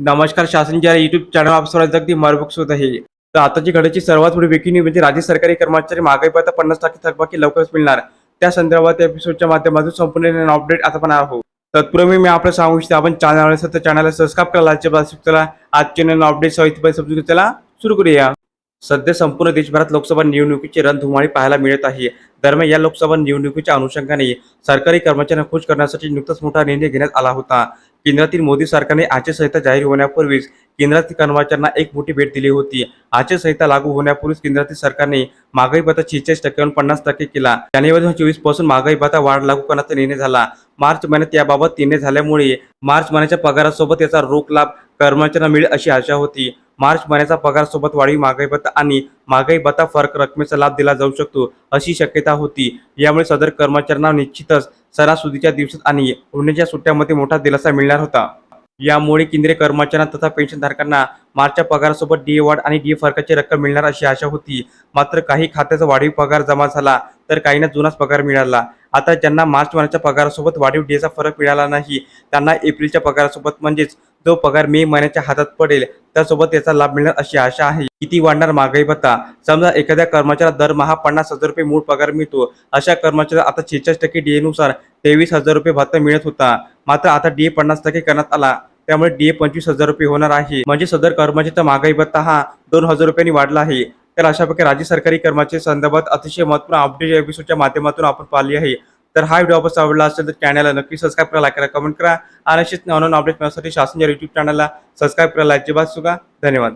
नमस्कार शासनच्या YouTube channel आप अगदी मरबूक सुद्धा आहे. तर आताची घडाची सर्वात मोठी वेगळी म्हणजे राज्य सरकारी कर्मचारी महागाई भत्ता पन्नास टक्के थकबाकी लवकरच मिळणार. त्या संदर्भात एपिसोडच्या माध्यमातून संपूर्ण अपडेट आता पण आहोत. तत्पूर्वी मी आपलं सांगू इच्छितो आपण चॅनल असेल तर चॅनलला सबस्क्राईब करायला आजच्या बाजू चला आजच्या अपडेट सहित समजून त्याला सुरू करूया. सध्या संपूर्ण देशभरात लोकसभा निवडणुकीची रणधुमाळी पाहायला मिळत आहे. दरम्यान या लोकसभा निवडणुकीच्या अनुषंगाने सरकारी कर्मचाऱ्यांना खुश करण्यासाठी नुकताच मोठा निर्णय घेण्यात आला होता. केंद्रातील मोदी सरकारने आचारसंहिता जाहीर होण्यापूर्वीच केंद्रातील कर्मचाऱ्यांना एक मोठी भेट दिली होती. आचारसंहिता लागू होण्यापूर्वीच केंद्रातील सरकारने महागाई भत्ता शेहेचाळीस टक्क्यावरून पन्नास टक्के केला. जानेवारी चोवीसपासून महागाई भत्ता वाढ लागू करण्याचा निर्णय झाला. मार्च महिन्यात याबाबत निर्णय झाल्यामुळे मार्च महिन्याच्या पगारासोबत याचा रोख लाभ कर्मचाऱ्यांना मिळेल अशी आशा होती. मार्च महिन्याचा पगारासोबत वाढीव महागाई भत्ता आणि महागाई भत्ता फरक रकमेचा लाभ दिला जाऊ शकतो अशी शक्यता होती. यामुळे सदर कर्मचाऱ्यांना निश्चितच सणासुदीच्या दिवसात आणि उन्हाच्या सुट्ट्यामध्ये मोठा दिलासा मिळणार होता. यामुळे केंद्रीय कर्मचाऱ्यांना तथा पेन्शनधारकांना मार्चच्या पगारासोबत डीए वाढ आणि डीए फरकाची रक्कम मिळणार अशी आशा होती. मात्र काही खात्याचा वाढीव पगार जमा झाला तर काहींना जुनाच पगार मिळाला. आता ज्यांना मार्च महिन्याच्या पगारासोबत वाढीव डेचा फरक मिळाला नाही त्यांना एप्रिलच्या पगारासोबत म्हणजेच जो पगार मे महिन्याच्या हातात पडेल त्यासोबत याचा लाभ मिळणार अशी आशा आहे. किती वाढणार महागाई भत्ता? समजा एखाद्या कर्मचाऱ्याला दरमहा पन्नास हजार रुपये मूळ पगार मिळतो. अशा कर्मचाऱ्याला आता शेहेचाळीस टक्के डीए नुसार तेवीस हजार रुपये भत्ता मिळत होता. मात्र आता डीए पन्नास टक्के करण्यात आला. त्यामुळे डीए पंचवीस हजार रुपये होणार आहे. म्हणजे सदर कर्मचाऱ्याचा महागाई भत्ता हा दोन हजार रुपयांनी वाढला आहे. तर अशा प्रकारे राज्य सरकारी कर्मचारी संदर्भात अतिशय महत्त्वपूर्ण अपडेट एपिसोडच्या माध्यमातून आपण पाहिली आहे. तर हा व्हिडिओ आपण आवडला असेल तर चॅनलला नक्की सबस्क्राईब करा लाईक करा कमेंट करा. आणि अशीच नवनवीन अपडेट मिळण्यासाठी शासनच्या युट्यूब चॅनलला सबस्क्राईब करायला अजिबात सुद्धा धन्यवाद.